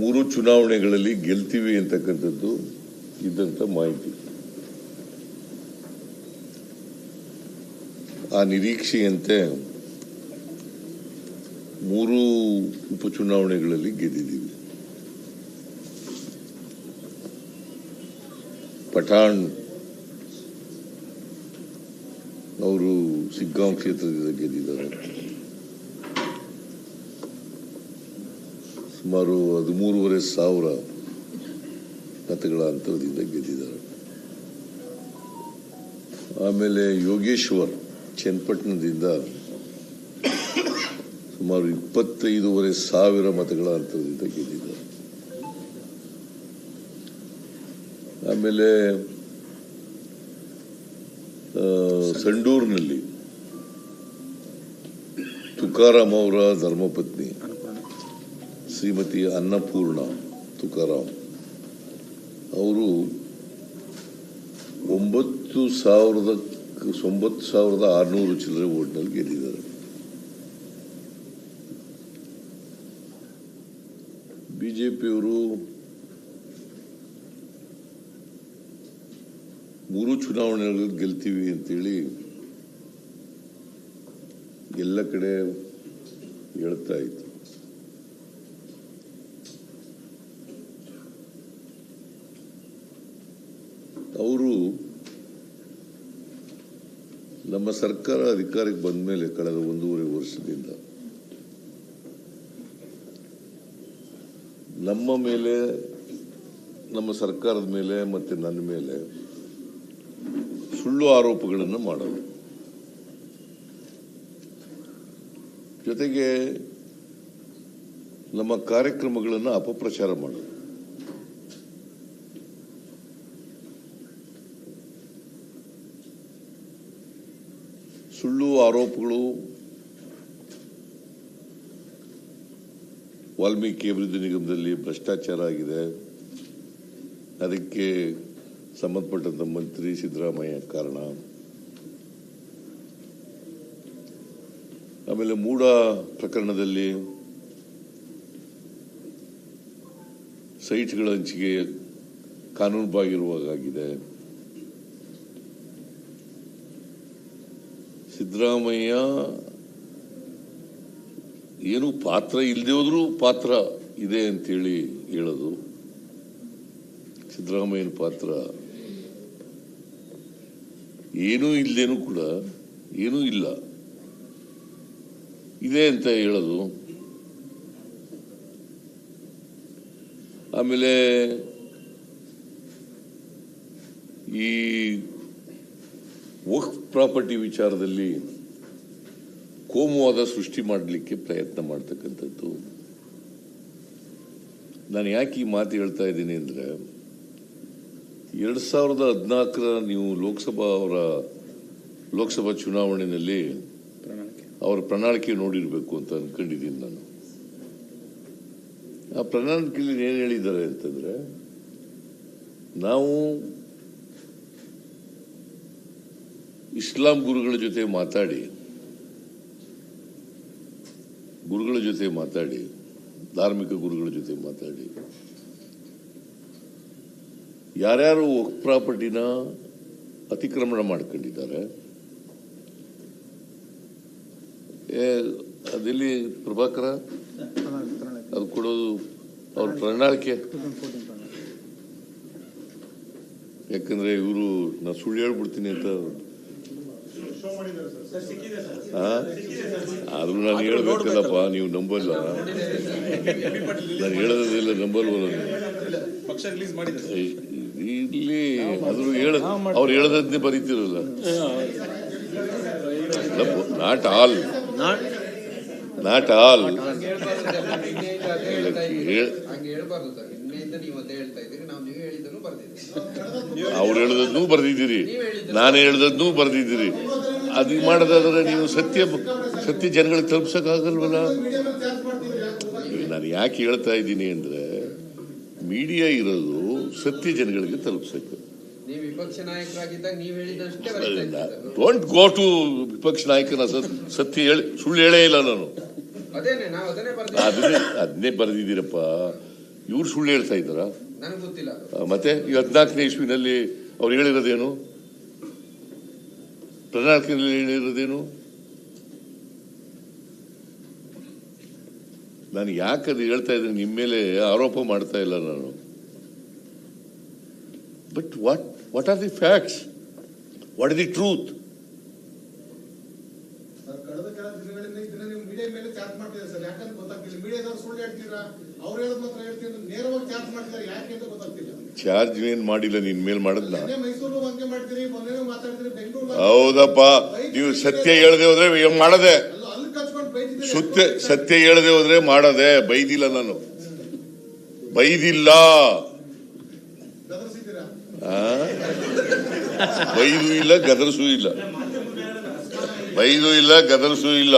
ಮೂರು ಚುನಾವಣೆಗಳಲ್ಲಿ ಗೆಲ್ತೀವಿ ಅಂತಕ್ಕಂಥದ್ದು ಇದ್ದಂಥ ಮಾಹಿತಿ. ಆ ನಿರೀಕ್ಷೆಯಂತೆ ಮೂರು ಉಪಚುನಾವಣೆಗಳಲ್ಲಿ ಗೆದ್ದಿದ್ದೀವಿ. ಪಠಾಣ್ ಅವರು ಸಿಗ್ಗಾಂವ್ ಕ್ಷೇತ್ರದಿಂದ ಗೆದ್ದಿದ್ದಾರೆ. ಸುಮಾರು ಹದಿಮೂರುವರೆ ಸಾವಿರ ಮತಗಳ ಅಂತರದಿಂದ ಗೆದ್ದಿದ್ದಾರೆ. ಆಮೇಲೆ ಯೋಗೇಶ್ವರ್ ಚನ್ನಪಟ್ಟಣದಿಂದ ಸುಮಾರು ಇಪ್ಪತ್ತೈದೂವರೆ ಸಾವಿರ ಮತಗಳ ಅಂತರದಿಂದ ಗೆದ್ದಿದ್ದಾರೆ. ಆಮೇಲೆ ಸಂಡೂರ್ನಲ್ಲಿ ತುಕಾರಾಮ್ ಅವರ ಧರ್ಮಪತ್ನಿ ಶ್ರೀಮತಿ ಅನ್ನಪೂರ್ಣ ತುಕಾರಾಮ್ ಅವರು ಒಂಬತ್ತು ಸಾವಿರದ ಒಂಬತ್ತು ಸಾವಿರದ ಆರುನೂರು ಚಿಲ್ಲರೆ ಓಟ್ನಲ್ಲಿ ಗೆದ್ದಿದ್ದಾರೆ. ಬಿಜೆಪಿಯವರು ಮೂರು ಚುನಾವಣೆಗಳಲ್ಲಿ ಗೆಲ್ತೀವಿ ಅಂತೇಳಿ ಎಲ್ಲ ಕಡೆ ಹೇಳ್ತಾ ಇತ್ತು ಅವರು ನಮ್ಮ ಸರ್ಕಾರ ಅಧಿಕಾರಕ್ಕೆ ಬಂದ ಮೇಲೆ ಕಳೆದ ಒಂದೂವರೆ ವರ್ಷದಿಂದ ನಮ್ಮ ಮೇಲೆ, ನಮ್ಮ ಸರ್ಕಾರದ ಮೇಲೆ ಮತ್ತೆ ನನ್ನ ಮೇಲೆ ಸುಳ್ಳು ಆರೋಪಗಳನ್ನು ಮಾಡೋದು ಜೊತೆಗೆ ನಮ್ಮ ಕಾರ್ಯಕ್ರಮಗಳನ್ನು ಅಪಪ್ರಚಾರ ಮಾಡೋದು ಸುಳ್ಳು ಆರೋಪಗಳು ವಾಲ್ಮೀಕಿ ಅಭಿವೃದ್ಧಿ ನಿಗಮದಲ್ಲಿ ಭ್ರಷ್ಟಾಚಾರ ಆಗಿದೆ. ಅದಕ್ಕೆ ಸಂಬಂಧಪಟ್ಟಂತ ಮಂತ್ರಿ ಸಿದ್ದರಾಮಯ್ಯ ಕಾರಣ. ಆಮೇಲೆ ಮೂಡ ಪ್ರಕರಣದಲ್ಲಿ ಸೈಟ್ಗಳ ಹಂಚಿಕೆ ಕಾನೂನು ಬಾಗಿರುವಾಗಿದೆ ಸಿದ್ದರಾಮಯ್ಯ ಏನು ಪಾತ್ರ ಇಲ್ಲದೆ ಹೋದ್ರೂ ಪಾತ್ರ ಇದೆ ಅಂತೇಳಿ ಹೇಳೋದು. ಸಿದ್ದರಾಮಯ್ಯನ ಪಾತ್ರ ಏನೂ ಇಲ್ಲದೇನು ಕೂಡ ಏನೂ ಇಲ್ಲ. ಇದೆ ಅಂತ ಹೇಳೋದು. ಆಮೇಲೆ ಈ ವಕ್ಫ್ ಪ್ರಾಪರ್ಟಿ ವಿಚಾರದಲ್ಲಿ ಕೋಮುವಾದ ಸೃಷ್ಟಿ ಮಾಡಲಿಕ್ಕೆ ಪ್ರಯತ್ನ ಮಾಡ್ತಕ್ಕಂಥದ್ದು. ನಾನು ಯಾಕೆ ಈ ಮಾತು ಹೇಳ್ತಾ ಇದ್ದೀನಿ ಅಂದ್ರೆ ಎರಡು ಸಾವಿರದ ಹದಿನಾಲ್ಕರ ನೀವು ಲೋಕಸಭಾ ಅವರ ಲೋಕಸಭಾ ಚುನಾವಣೆಯಲ್ಲಿ ಅವರ ಪ್ರಣಾಳಿಕೆ ನೋಡಿರಬೇಕು ಅಂತ ಅಂದ್ಕೊಂಡಿದ್ದೀನಿ ನಾನು. ಆ ಪ್ರಣಾಳಿಕೆಯಲ್ಲಿ ಏನು ಹೇಳಿದ್ದಾರೆ ಅಂತಂದ್ರೆ ನಾವು ಇಸ್ಲಾಂ ಗುರುಗಳ ಜೊತೆ ಮಾತಾಡಿ, ಗುರುಗಳ ಜೊತೆ ಮಾತಾಡಿ, ಧಾರ್ಮಿಕ ಗುರುಗಳ ಜೊತೆ ಮಾತಾಡಿ ಯಾರ್ಯಾರು ಪ್ರಾಪರ್ಟಿನ ಅತಿಕ್ರಮಣ ಮಾಡ್ಕೊಂಡಿದ್ದಾರೆ ಅದಿಲ್ಲಿ ಪ್ರಭಾಕರ, ಅದು ಕೊಡೋದು ಅವ್ರ ಪ್ರಣಾಳಿಕೆ ಯಾಕಂದ್ರೆ ಇವರು ನಾ ಸುಳ್ಳು ಹೇಳ್ಬಿಡ್ತೀನಿ ಅಂತ? ಆದ್ರೂ ನಾನು ಹೇಳ್ಬೇಕಲ್ಲಪ್ಪ ನೀವು ನಂಬಲ್ಲ. ನಾನು ಹೇಳೋದಿಲ್ಲ ನಂಬಲ್ವಲ್ಲ ನೀವು. ಪಕ್ಷ ರಿಲೀಸ್ ಮಾಡಿದೆ ಇಲ್ಲಿ ಅದ್ರ ಹೇಳ. ಅವ್ರು ಹೇಳದಂತೆ ಬರೀತಿರಲ್ಲ. Not all. Not all. ಹೇಳ. ಹೇಳ್ಬಾರ್ದು ಸರ್ ನಿನ್ನೆಯಿಂದ ನೀವು ಅದೇ ಹೇಳ್ತಾ ಇದ್ದೀರಿ ನಾವು ನೀವು ಹೇಳಿದ್ದನ್ನು ಬರ್ದಿದ್ದೀವಿ ಅವ್ರು ಹೇಳದನ್ನೂ ಬರ್ದಿದ್ದೀರಿ. ನಾನು ಹೇಳದನ್ನೂ ಬರ್ದಿದ್ದೀರಿ. ಅದು ಮಾಡೋದಾದ್ರೆ ನೀವು ಸತ್ಯ ಸತ್ಯ ಜನಗಳಿಗೆ ತಲುಪ್ಸೋಕ್ಕಾಗಲ್ವಲ್ಲ? ನಾನು ಯಾಕೆ ಹೇಳ್ತಾ ಇದ್ದೀನಿ ಅಂದ್ರೆ ಮೀಡಿಯಾ ಇರೋದು ಸತ್ಯ ಜನಗಳಿಗೆ ತಲುಪಿಸಕ್ಕೆ. ಡೋಂಟ್ ಗೋ ಟು ವಿಪಕ್ಷ ನಾಯಕನ ಸತ್ಯ ಹೇಳಿ ಸುಳ್ಳು ಹೇಳೇ ಇಲ್ಲ ನಾನು. ಅದನ್ನೇ ಅದನ್ನೇ ಬರೆದಿದ್ದೀರಪ್ಪ. ಇವ್ರು ಸುಳ್ಳು ಹೇಳ್ತಾ ಇದ್ದಾರಾ? ಮತ್ತೆ ಈ ಹದಿನಾಲ್ಕನೇ ಇಸ್ವಿನಲ್ಲಿ ಅವ್ರು ಹೇಳಿರೋದೇನು? ಪ್ರಣಾಳಿಕೆಯಲ್ಲಿ ಹೇಳಿರೋದೇನು? ನಾನು ಯಾಕೆ ಅದು ಹೇಳ್ತಾ ಇದ್ದೀನಿ? ನಿಮ್ಮ ಮೇಲೆ ಆರೋಪ ಮಾಡ್ತಾ ಇಲ್ಲ ನಾನು. But what what are the facts what is the truth sir ಕಳೆದ ಕೆಲ ದಿನಗಳಿಂದ ಇದನ್ನ ನೀವು ಮೀಡಿಯಾ ಮೇಲೆ ಚಾರ್ಜ್ ಮಾಡ್ತಿದ್ದೀರಾ ಸರ್? ಯಾಕಂದ್ರೆ ಗೊತ್ತಾಗ್ತಿಲ್ಲ. ಮೀಡಿಯಾದವ್ರು ಸುಳ್ಳು ಹೇಳ್ತೀರಾ ಅವ್ರು ಹೇಳೋದ್ ಮಾತ್ರ ಹೇಳ್ತೀರಾ ನೇರವಾಗಿ ಚಾರ್ಜ್ ಮಾಡ್ತಿದ್ದಾರೆ. ಯಾಕೆ ಅಂತ ಗೊತ್ತಾಗ್ತಿಲ್ಲ. ಚಾರ್ಜ್ ಏನ್ ಮಾಡಿಲ್ಲ ನಿನ್ ಮೇಲ್ ಮಾಡದ್ನ? ಹೌದಪ್ಪ. ನೀವು ಸತ್ಯ ಹೇಳದೆ ಹೋದ್ರೆ ಮಾಡದೆ. ಬೈತಿದ್ದೀರಿ ಸತ್ಯ ಹೇಳದೆ ಹೋದ್ರೆ ಮಾಡದೆ. ಬೈದಿಲ್ಲ ನಾನು. ಬೈದಿಲ್ಲ? ಬೈದು ಇಲ್ಲ ಗದರ್ಸೂ ಇಲ್ಲ. ಬೈದು ಇಲ್ಲ ಗದರ್ಸೂ ಇಲ್ಲ.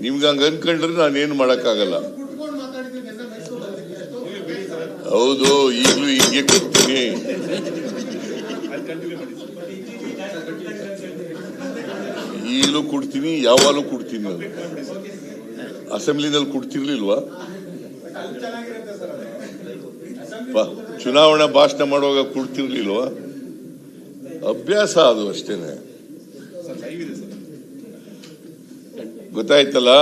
ನಿಮ್ಗೆ ಹಂಗ ಅನ್ಕೊಂಡ್ರೆ ನಾನೇನು ಮಾಡಕ್ಕಾಗಲ್ಲ. ಹೌದು, ಈಗಲೂ ಹಿಂಗೆ ಕೊಡ್ತೀನಿ ಈಗಲೂ ಕೊಡ್ತೀನಿ, ಯಾವಾಗಲೂ ಕೊಡ್ತೀನಿ ನಾನು. ಅಸೆಂಬ್ಲಿನಲ್ಲಿ ಕೊಡ್ತಿರ್ಲಿಲ್ವಾ? ಚುನಾವಣಾ ಭಾಷಣ ಮಾಡುವಾಗ ಕೊಡ್ತಿರ್ಲಿಲ್ವಾ? ಅಭ್ಯಾಸ ಅದು ಅಷ್ಟೇನೆ. ಗೊತ್ತಾಯ್ತಲ್ಲ?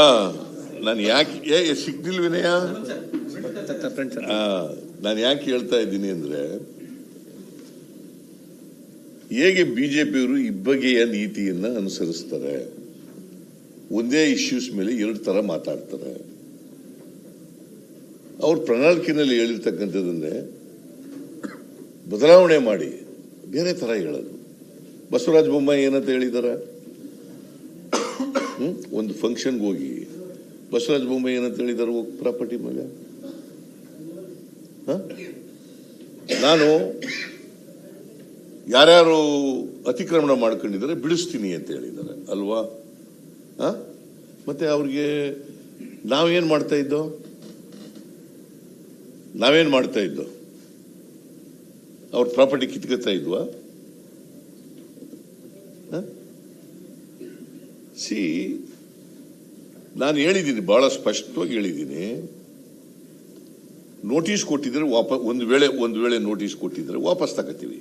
ನಾನು ಯಾಕೆ, ಏ ಸಿಗ್ನಿಲ್ವಿನಯ ನಾನು ಯಾಕೆ ಹೇಳ್ತಾ ಇದ್ದೀನಿ ಅಂದ್ರೆ, ಹೇಗೆ ಬಿಜೆಪಿಯವರು ಇಬ್ಬಗೆಯ ನೀತಿಯನ್ನ ಅನುಸರಿಸ್ತಾರೆ ಒಂದೇ ಇಶ್ಯೂಸ್ ಮೇಲೆ ಎರಡು ತರ ಮಾತಾಡ್ತಾರೆ ಅವ್ರ ಪ್ರಣಾಳಿಕೆಯಲ್ಲಿ ಹೇಳಿರ್ತಕ್ಕಂಥದ್ದನ್ನೇ ಬದಲಾವಣೆ ಮಾಡಿ, ಬೇರೆ ತರ ಹೇಳೋದು ಬಸವರಾಜ ಬೊಮ್ಮಾಯಿ ಏನಂತ ಹೇಳಿದಾರ? ಒಂದು ಫಂಕ್ಷನ್ಗೆ ಹೋಗಿ, ಬಸವರಾಜ ಬೊಮ್ಮಾಯಿ ಏನಂತ ಹೇಳಿದಾರೆ ಪ್ರಾಪರ್ಟಿ ಮೇಲೆ? ನಾನು ಯಾರ್ಯಾರು ಅತಿಕ್ರಮಣ ಮಾಡ್ಕೊಂಡಿದ್ದಾರೆ ಬಿಡಿಸ್ತೀನಿ ಅಂತ ಹೇಳಿದ್ದಾರೆ, ಅಲ್ವಾ? ಮತ್ತೆ ಅವ್ರಿಗೆ ನಾವೇನ್ ಮಾಡ್ತಾ ಇದ್ದೋ? ನಾವೇನ್ ಮಾಡ್ತಾ ಇದ್ದೋ? ಅವ್ರ ಪ್ರಾಪರ್ಟಿ ಕಿತ್ಕೊತಾ ಇದ್ವಾ? ಸಿ, ನಾನು ಹೇಳಿದ್ದೀನಿ, ಬಹಳ ಸ್ಪಷ್ಟವಾಗಿ ಹೇಳಿದ್ದೀನಿ. ನೋಟಿಸ್ ಕೊಟ್ಟಿದ್ರೆ ವಾಪಸ್ ಒಂದು ವೇಳೆ ಒಂದು ವೇಳೆ ನೋಟಿಸ್ ಕೊಟ್ಟಿದ್ರೆ ವಾಪಸ್ ತಗೋತೀವಿ.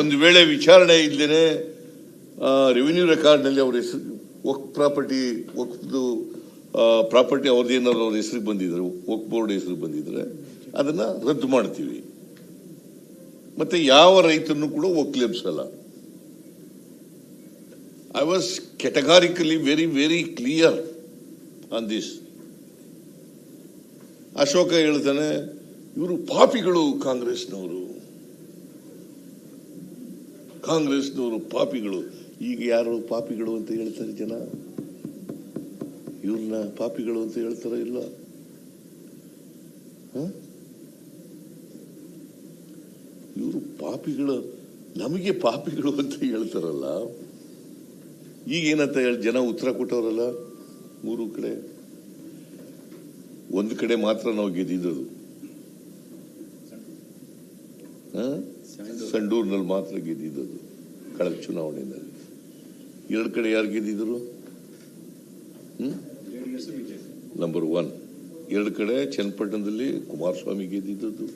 ಒಂದು ವೇಳೆ ವಿಚಾರಣೆ ಇಲ್ಲದೇ ರೆವಿನ್ಯೂ ರೆಕಾರ್ಡ್ನಲ್ಲಿ ಅವ್ರ ಹೆಸರು ವಕ್ ಪ್ರಾಪರ್ಟಿ ವಕ್ದು ಪ್ರಾಪರ್ಟಿ ಅವ್ರದ್ದು ಏನಾದ್ರು ಅವ್ರ ಹೆಸರಿಗೆ ಬಂದಿದ್ರು ವಕ್ ಬೋರ್ಡ್ ಹೆಸರು ಬಂದಿದ್ರೆ ಅದನ್ನ ರದ್ದು ಮಾಡ್ತೀವಿ. ಮತ್ತೆ ಯಾವ ರೈತನು ಕೂಡ ಒಕ್ಲೆಬ್ಸಲ್ಲ I was categorically very very clear on this Ashoka ಹೇಳ್ತಾನೆ, ಇವರು ಪಾಪಿಗಳು ಕಾಂಗ್ರೆಸ್ನವರು. ಕಾಂಗ್ರೆಸ್ನವರು ಪಾಪಿಗಳು. ಈಗ ಯಾರು ಪಾಪಿಗಳು ಅಂತ ಹೇಳ್ತಾರೆ ಜನ? ಇವ್ರನ್ನ ಪಾಪಿಗಳು ಅಂತ ಹೇಳ್ತಾರ ಇಲ್ಲ? ಇವರು ಪಾಪಿಗಳು, ನಮಗೆ ಪಾಪಿಗಳು ಅಂತ ಹೇಳ್ತಾರಲ್ಲ. ಈಗ ಏನಂತ ಹೇಳಿ, ಜನ ಉತ್ತರ ಕೊಟ್ಟವರಲ್ಲ ಮೂರು ಕಡೆ? ಒಂದು ಕಡೆ ಮಾತ್ರ ನಾವು ಗೆದ್ದಿದ್ದದು. ಸಂಡೂರ್ನಲ್ಲಿ ಮಾತ್ರ ಗೆದ್ದಿದ್ದದು ಕಳೆದ ಚುನಾವಣೆಯಲ್ಲಿ. ಎರಡು ಕಡೆ ಯಾರು ಗೆದ್ದಿದ್ರು ನಂಬರ್ ಒನ್ ಎರಡು ಕಡೆ ಚನ್ನಪಟ್ಟಣದಲ್ಲಿ ಕುಮಾರಸ್ವಾಮಿ ಗೆದ್ದಿದ್ದದ್ದು.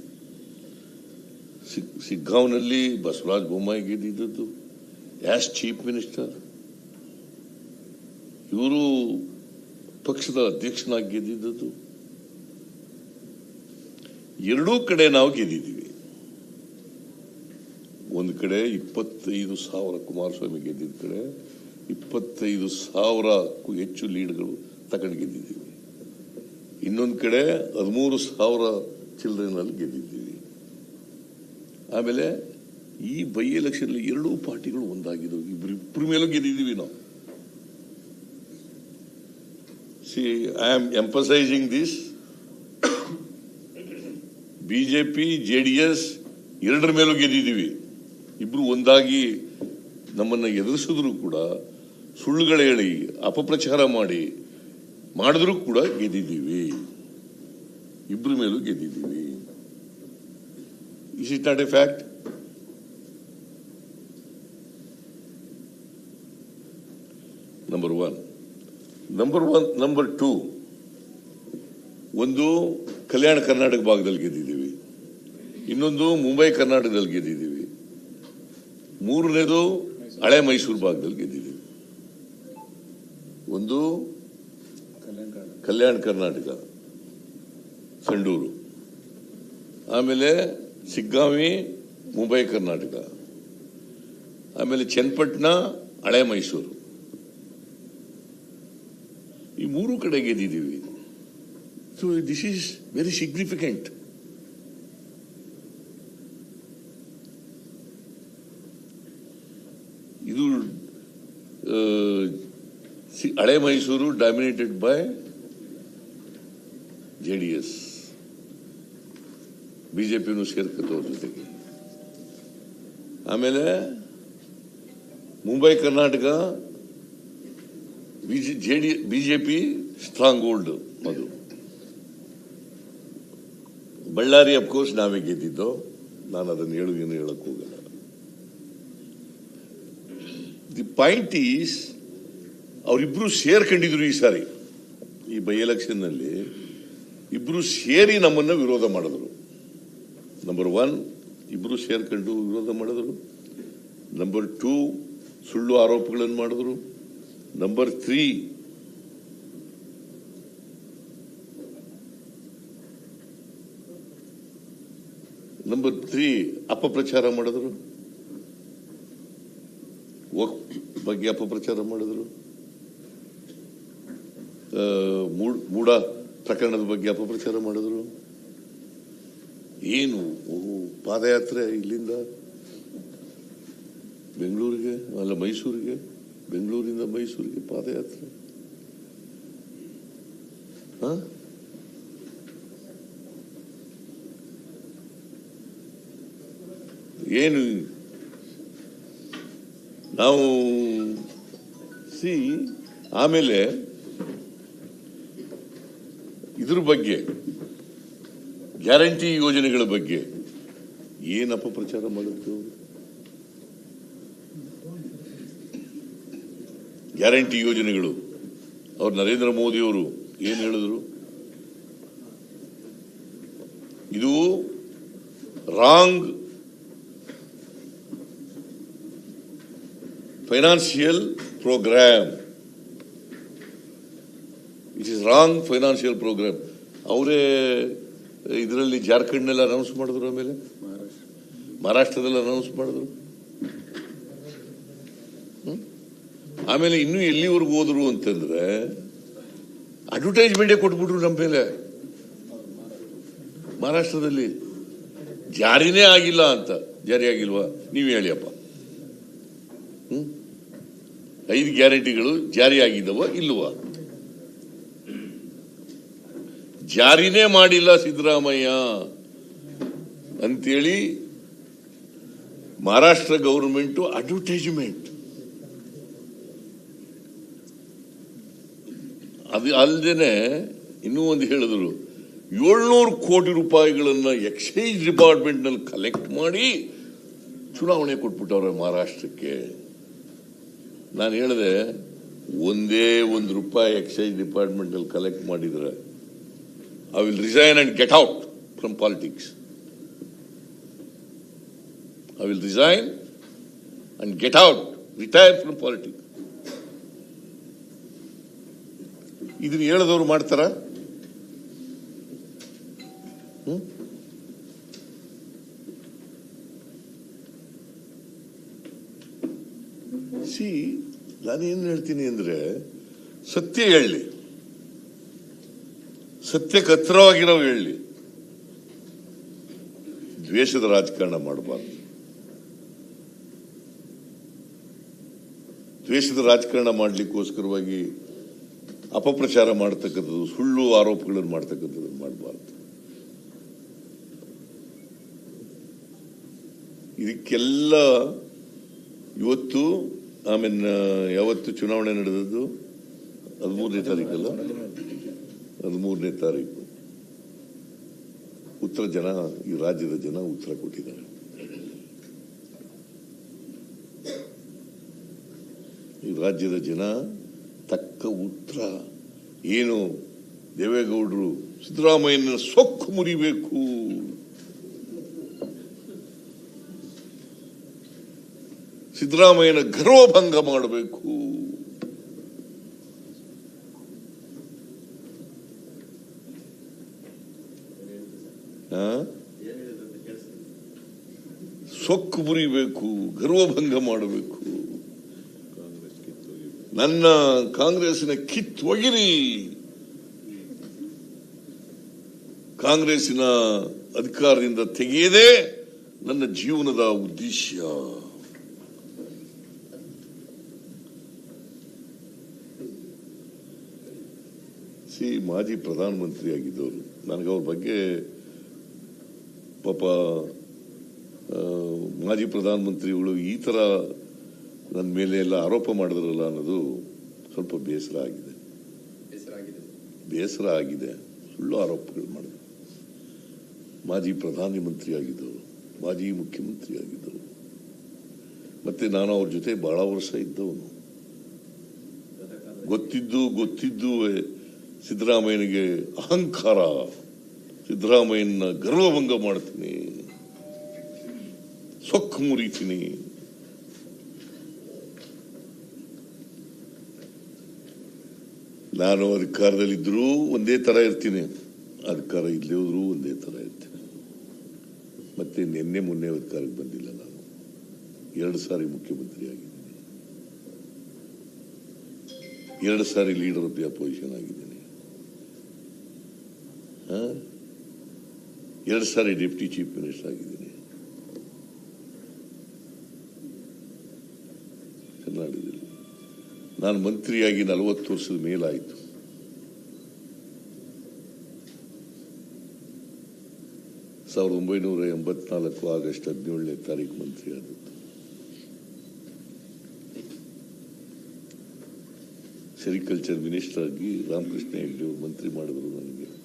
ಸಿಗ್- ಸಿಗ್ಗಾಂವ್ನಲ್ಲಿ ಬಸವರಾಜ ಬೊಮ್ಮಾಯಿ ಗೆದ್ದಿದ್ದದ್ದು. ಆಸ್ ಚೀಫ್ ಮಿನಿಸ್ಟರ್ ಇವರು ಪಕ್ಷದ ಅಧ್ಯಕ್ಷನಾಗಿ ಗೆದ್ದಿದ್ದದ್ದು. ಎರಡೂ ಕಡೆ ನಾವು ಗೆದ್ದಿದ್ದೀವಿ. ಒಂದು ಕಡೆ ಇಪ್ಪತ್ತೈದು ಸಾವಿರ ಕುಮಾರಸ್ವಾಮಿ ಗೆದ್ದಿದ್ದ ಕಡೆ ಇಪ್ಪತ್ತೈದು ಸಾವಿರಕ್ಕೂ ಹೆಚ್ಚು ಲೀಡ್ಗಳು ತಗೊಂಡು ಗೆದ್ದಿದ್ದೀವಿ. ಇನ್ನೊಂದು ಕಡೆ ಹದಿಮೂರು ಸಾವಿರ ಚಿಲ್ಡ್ರನಲ್ಲಿ ಗೆದ್ದಿದ್ದೀವಿ. ಆಮೇಲೆ ಈ ಬೈ ಎಲೆಕ್ಷನ್ ಎರಡೂ ಪಾರ್ಟಿಗಳು ಒಂದಾಗಿದ್ದವು ಇಬ್ರು ಇಬ್ಬರ ಮೇಲೂ ಗೆದ್ದಿದ್ದೀವಿ ನಾವು. See I am emphasising this BJP J D S ಎರಡರ ಮೇಲೂ ಗೆದ್ದಿದ್ದೀವಿ. ಇಬ್ರು ಒಂದಾಗಿ ನಮ್ಮನ್ನ ಎದುರಿಸಿದ್ರು ಕೂಡ ಸುಳ್ಳುಗಳೇಳಿ ಅಪಪ್ರಚಾರ ಮಾಡಿ ಮಾಡಿದ್ರೂ ಕೂಡ ಗೆದ್ದಿದ್ದೀವಿ. ಇಬ್ಬರ ಮೇಲೂ ಗೆದ್ದಿದ್ದೀವಿ. Is it not a fact number one number one number two ಒಂದು ಕಲ್ಯಾಣ ಕರ್ನಾಟಕ ಭಾಗದಲ್ಲಿ ಗೆದ್ದಿದ್ದೀವಿ. ಇನ್ನೊಂದು ಮುಂಬೈ ಕರ್ನಾಟಕದಲ್ಲಿ ಗೆದ್ದಿದ್ದೀವಿ. ಮೂರನೇದು ಹಳೆ ಮೈಸೂರು ಭಾಗದಲ್ಲಿ ಗೆದ್ದಿದ್ದೀವಿ. ಒಂದು ಕಲ್ಯಾಣ ಕರ್ನಾಟಕ, ಸಂಡೂರು. ಆಮೇಲೆ ಸಿಗ್ಗಾಮಿ, ಮುಂಬೈ ಕರ್ನಾಟಕ. ಆಮೇಲೆ ಚನ್ನಪಟ್ಟಣ, ಹಳೆ ಮೈಸೂರು. ಈ ಮೂರು ಕಡೆ ಗೆದ್ದಿದ್ದೀವಿ. So this is very significant ಇದು ಹಳೆ Mysuru dominated by J D S ಬಿಜೆಪಿನೂ ಸೇರ್ಕತ್ತು ಅವ್ರ ಜೊತೆಗೆ. ಆಮೇಲೆ Mumbai, Karnataka J D BJP stronghold ಅದು. ಬಳ್ಳಾರಿ ಅಫ್ಕೋರ್ಸ್ ನಾವೇ ಗೆದ್ದಿದ್ದು. ನಾನು ಅದನ್ನು ಹೇಳು ಏನು ಹೇಳಕ್ ಹೋಗಲ್ಲ. ದಿ ಪಾಯಿಂಟ್ ಈಸ್ ಅವರಿಬ್ರು ಸೇರ್ಕೊಂಡಿದ್ರು ಈ ಸಾರಿ. ಈ ಬೈ ಎಲೆಕ್ಷನ್ನಲ್ಲಿ ಇಬ್ರು ಸೇರಿ ನಮ್ಮನ್ನ ವಿರೋಧ ಮಾಡಿದ್ರು. ನಂಬರ್ ಒನ್ ಇಬ್ರು ಸೇರ್ಕೊಂಡು ವಿರೋಧ ಮಾಡಿದ್ರು. ನಂಬರ್ ಟೂ ಸುಳ್ಳು ಆರೋಪಗಳನ್ನು ಮಾಡಿದ್ರು. ನಂಬರ್ ತ್ರೀ ನಂಬರ್ ತ್ರೀ ಅಪಪ್ರಚಾರ ಮಾಡಿದ್ರು. ಬಗ್ಗೆ ಅಪಪ್ರಚಾರ ಮಾಡಿದ್ರು. ಮೂಡ ಪ್ರಕರಣದ ಬಗ್ಗೆ ಅಪಪ್ರಚಾರ ಮಾಡಿದ್ರು. ಏನು ಪಾದಯಾತ್ರೆ ಇಲ್ಲಿಂದ ಬೆಂಗಳೂರಿಗೆ, ಅಲ್ಲ ಮೈಸೂರಿಗೆ, ಬೆಂಗಳೂರಿಂದ ಮೈಸೂರಿಗೆ ಪಾದಯಾತ್ರೆ. ಹ? ಏನು? ನಾವು ಸಿ, ಆಮೇಲೆ ಇದ್ರ ಬಗ್ಗೆ, ಗ್ಯಾರಂಟಿ ಯೋಜನೆಗಳ ಬಗ್ಗೆ ಏನು ಅಪಪ್ರಚಾರ ಮಾಡಿದ್ರು ಗ್ಯಾರಂಟಿ ಯೋಜನೆಗಳು. ಅವ್ರು ನರೇಂದ್ರ ಮೋದಿ ಅವರು ಏನ್ ಹೇಳಿದ್ರು? ಇದು wrong financial programme it is wrong financial programme ಅವರೇ ಇದರಲ್ಲಿ ಜಾರ್ಖಂಡ್ನಲ್ಲಿ ಅನೌನ್ಸ್ ಮಾಡಿದ್ರು ಆಮೇಲೆ? ಮಹಾರಾಷ್ಟ್ರದಲ್ಲಿ ಅನೌನ್ಸ್ ಮಾಡಿದ್ರು? ಆಮೇಲೆ ಇನ್ನೂ ಎಲ್ಲಿವರೆಗೂ ಹೋದ್ರು ಅಂತಂದ್ರೆ ಅಡ್ವರ್ಟೈಸ್ಮೆಂಟೇ ಕೊಟ್ಬಿಟ್ರು ನಮ್ಮ ಮೇಲೆ. ಮಹಾರಾಷ್ಟ್ರದಲ್ಲಿ. ಜಾರಿನೇ ಆಗಿಲ್ಲ ಅಂತ. ಜಾರಿ ಆಗಿಲ್ವಾ? ನೀವು ಹೇಳಿಯಪ್ಪ ಹ್ಮ್? ಐದು ಗ್ಯಾರಂಟಿಗಳು ಜಾರಿ ಆಗಿದ್ದವ ಇಲ್ವಾ ಜಾರಿನೇ ಮಾಡಿಲ್ಲ ಸಿದ್ದರಾಮಯ್ಯ. ಅಂತೇಳಿ ಮಹಾರಾಷ್ಟ್ರ ಗೌರ್ಮೆಂಟ್ ಅಡ್ವರ್ಟೈಸ್ಮೆಂಟ್. ಅದು ಅಲ್ಲದೇನೆ ಇನ್ನೂ ಒಂದು ಹೇಳಿದ್ರು, ಏಳ್ನೂರು ಕೋಟಿ ರೂಪಾಯಿಗಳನ್ನ ಎಕ್ಸೈಸ್ ಡಿಪಾರ್ಟ್ಮೆಂಟ್ನಲ್ಲಿ ಕಲೆಕ್ಟ್ ಮಾಡಿ ಚುನಾವಣೆ ಕೊಟ್ಬಿಟ್ಟವ್ರೆ ಮಹಾರಾಷ್ಟ್ರಕ್ಕೆ. ನಾನು ಹೇಳಿದೆ, ಒಂದೇ ಒಂದು ರೂಪಾಯಿ ಎಕ್ಸೈಸ್ ಡಿಪಾರ್ಟ್ಮೆಂಟ್ ಅಲ್ಲಿ ಕಲೆಕ್ಟ್ ಮಾಡಿದ್ರೆ I will resign and get out from politics I will resign and get out retire from politics ಇದನ್ನ ಹೇಳದವ್ರು ಮಾಡ್ತಾರ? ಸಿ, ನಾನು ಏನು ಹೇಳ್ತೀನಿ ಅಂದ್ರೆ, ಸತ್ಯ ಹೇಳಿ. ಸತ್ಯಕ್ಕೆ ಹತ್ರವಾಗಿರೋ ಹೇಳಿ. ದ್ವೇಷದ ರಾಜಕಾರಣ ಮಾಡಬಾರ್ದು. ದ್ವೇಷದ ರಾಜಕಾರಣ ಮಾಡಲಿಕ್ಕೋಸ್ಕರವಾಗಿ ಅಪಪ್ರಚಾರ ಮಾಡ್ತಕ್ಕಂಥದ್ದು, ಸುಳ್ಳು ಆರೋಪಗಳನ್ನು ಮಾಡ್ತಕ್ಕಂಥದ್ದು ಮಾಡಬಾರ್ದು. ಇದಕ್ಕೆಲ್ಲ ಇವತ್ತು ಆಮೇಲೆ ಯಾವತ್ತು ಚುನಾವಣೆ ನಡೆದದ್ದು? ಹದಿಮೂರನೇ ತಾರೀಕಲ್ಲ? ಹದಿಮೂರನೇ ತಾರೀಕು. ಉತ್ತರ ಜನ, ಈ ರಾಜ್ಯದ ಜನ ಉತ್ತರ ಕೊಟ್ಟಿದ್ದಾರೆ. ಈ ರಾಜ್ಯದ ಜನ ತಕ್ಕ ಉತ್ತರ. ಏನು ದೇವೇಗೌಡರು ಸಿದ್ದರಾಮಯ್ಯನ ಸೊಕ್ಕು ಮುರಿಬೇಕು. ಸಿದ್ದರಾಮಯ್ಯನ ಗರ್ವಭಂಗ ಮಾಡಬೇಕು? ಸೊಕ್ಕು ಮುರಿಬೇಕು, ಗರ್ವಭಂಗ ಮಾಡಬೇಕು. ನನ್ನ ಕಾಂಗ್ರೆಸ್ಸಿನ ಕಿತ್ತೊಗಿರಿ ಕಾಂಗ್ರೆಸ್ಸಿನ ಅಧಿಕಾರದಿಂದ ತೆಗೆಯದೇ ನನ್ನ ಜೀವನದ ಉದ್ದೇಶ. ಸಿ ಮಾಜಿ ಪ್ರಧಾನಮಂತ್ರಿ ಆಗಿದ್ದವರು. ನನಗೆ ಅವ್ರ ಬಗ್ಗೆ ಪಾಪ ಮಾಜಿ ಪ್ರಧಾನಮಂತ್ರಿಗಳು ಈ ತರ ನನ್ನ ಮೇಲೆ ಎಲ್ಲ ಆರೋಪ ಮಾಡಿದ್ರಲ್ಲ ಅನ್ನೋದು ಸ್ವಲ್ಪ ಬೇಸರ ಆಗಿದೆ. ಬೇಸರ ಆಗಿದೆ. ಸುಳ್ಳು ಆರೋಪಗಳು ಮಾಡಿದೆ ಮಾಜಿ ಪ್ರಧಾನಿ ಮಂತ್ರಿ ಆಗಿದ್ದವರು ಮಾಜಿ ಮುಖ್ಯಮಂತ್ರಿ ಆಗಿದ್ದವರು. ಮತ್ತೆ ನಾನು ಅವ್ರ ಜೊತೆ ಬಹಳ ವರ್ಷ ಇದ್ದವನು. ಗೊತ್ತಿದ್ದು ಗೊತ್ತಿದ್ದು ಸಿದ್ದರಾಮಯ್ಯನಿಗೆ ಅಹಂಕಾರ ಸಿದ್ದರಾಮಯ್ಯನ ಗರ್ವಭಂಗ ಮಾಡ್ತೀನಿ. ಸೊಕ್ಕ ಮುರಿತೀನಿ. ನಾನು ಅಧಿಕಾರದಲ್ಲಿದ್ದರೂ ಒಂದೇ ತರ ಇರ್ತೀನಿ. ಅಧಿಕಾರ ಇಲ್ಲೇ ಹೋದ್ರೂ ಒಂದೇ ತರ ಇರ್ತೀನಿ. ಮತ್ತೆ ನಿನ್ನೆ ಮೊನ್ನೆ ಅಧಿಕಾರಕ್ಕೆ ಬಂದಿಲ್ಲ ನಾನು. ಎರಡು ಸಾರಿ ಮುಖ್ಯಮಂತ್ರಿ ಆಗಿದ್ದೀನಿ ಎರಡು ಸಾರಿ ಲೀಡರ್ ಆಫ್ ದಿ ಅಪೋಸಿಷನ್ ಆಗಿದ್ದೀನಿ. ಆ? ಎರಡು ಸಾರಿ ಡೆಪ್ಟಿ ಚೀಫ್ ಮಿನಿಸ್ಟರ್ ಆಗಿದ್ದೀನಿ. ಕರ್ನಾಟಕದಲ್ಲಿ. ನಾನು ಮಂತ್ರಿಯಾಗಿ ನಲವತ್ತು ವರ್ಷದ ಮೇಲಾಯಿತು. ಸಾವಿರದ ಒಂಬೈನೂರ ಎಂಬತ್ನಾಲ್ಕು ಆಗಸ್ಟ್ ಹದಿನೇಳನೇ ತಾರೀಕು ಮಂತ್ರಿ ಆದದ್ದು. ಸೆರಿಕಲ್ಚರ್ ಮಿನಿಸ್ಟರ್ ಆಗಿ ರಾಮಕೃಷ್ಣ ಹೆಗ್ಡೆ ಅವರು ಮಂತ್ರಿ ಮಾಡಿದ್ರು ನನಗೆ.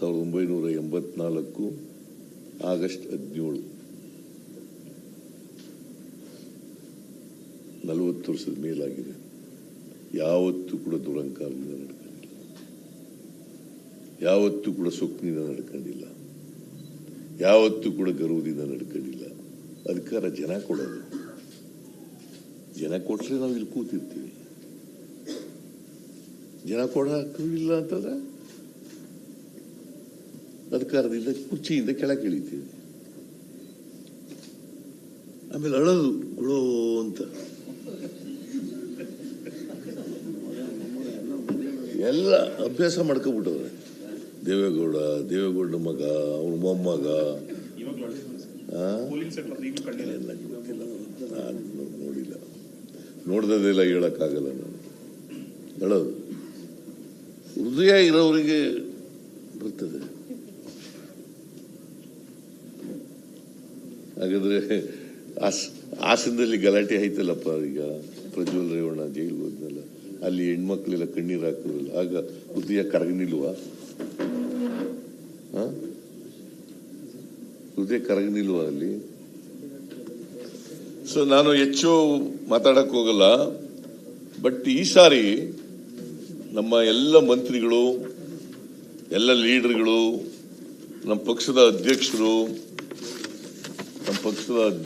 ಸಾವಿರದ ಒಂಬೈನೂರ ಎಂಬತ್ನಾಲ್ಕು, ಆಗಸ್ಟ್ ಹದಿನೇಳು. ನಲವತ್ತು ವರ್ಷದ ಮೇಲಾಗಿದೆ. ಯಾವತ್ತೂ ಕೂಡ ದುರಂಕಾರದಿಂದ ನಡ್ಕೊಂಡಿಲ್ಲ. ಯಾವತ್ತೂ ಕೂಡ ಸೊಕ್ಕಿನಿಂದ ನಡ್ಕೊಂಡಿಲ್ಲ. ಯಾವತ್ತೂ ಕೂಡ ಗರ್ವದಿಂದ ನಡ್ಕೊಂಡಿಲ್ಲ. ಅಧಿಕಾರ ಜನ ಕೊಡೋದು. ಜನ ಕೊಟ್ಟರೆ ನಾವು ಇಲ್ಲಿ ಕೂತಿರ್ತೀವಿ. ಜನ ಕೊಡ ಇಲ್ಲ ಅಂತಂದ್ರೆ ಅಧಿಕಾರದಿಂದ ಕುರ್ಚಿಯಿಂದ ಕೆಳಗೆ ಇಳಿತೀವಿ. ಆಮೇಲೆ ಅಳದು ಗುಳೋ ಅಂತ. ಎಲ್ಲ ಅಭ್ಯಾಸ ಮಾಡ್ಕೊಬಿಟ್ಟವ್ರೆ. ದೇವೇಗೌಡ ದೇವೇಗೌಡ ಮಗ ಅವ್ರ ಮೊಮ್ಮಗ. ನೋಡಿಲ್ಲ ನೋಡ್ದದೆಲ್ಲ ಹೇಳಕ್ಕಾಗಲ್ಲ ನಾನು. ಹೇಳೋದು ಹೃದಯ ಇರೋರಿಗೆ ಬರ್ತದೆ. ಹಾಗಾದ್ರೆ ಹಾಸ್ ಹಾಸನದಲ್ಲಿ ಗಲಾಟೆ ಆಯ್ತಲ್ಲಪ್ಪ ಈಗ ಪ್ರಜ್ವಲ್ ರೇವಣ್ಣ ಜೈಲು ಹೋದ್ನಲ್ಲ, ಅಲ್ಲಿ ಹೆಣ್ಮಕ್ಳೆಲ್ಲ ಕಣ್ಣೀರು ಹಾಕಿದ್ರಲ್ಲ, ಆಗ ಹೃದಯ ಕರಗನಿಲ್ವಾ ಹ? ಹೃದಯ ಕರಗನಿಲ್ವಾ ಅಲ್ಲಿ ಸೊ ನಾನು ಹೆಚ್ಚು ಮಾತಾಡಕ್ ಹೋಗಲ್ಲ ಬಟ್ ಈ ಸಾರಿ ನಮ್ಮ ಎಲ್ಲ ಮಂತ್ರಿಗಳು, ಎಲ್ಲ ಲೀಡರ್ಗಳು, ನಮ್ಮ ಪಕ್ಷದ ಅಧ್ಯಕ್ಷರು ನಮ್ಮ ಪಕ್ಷದ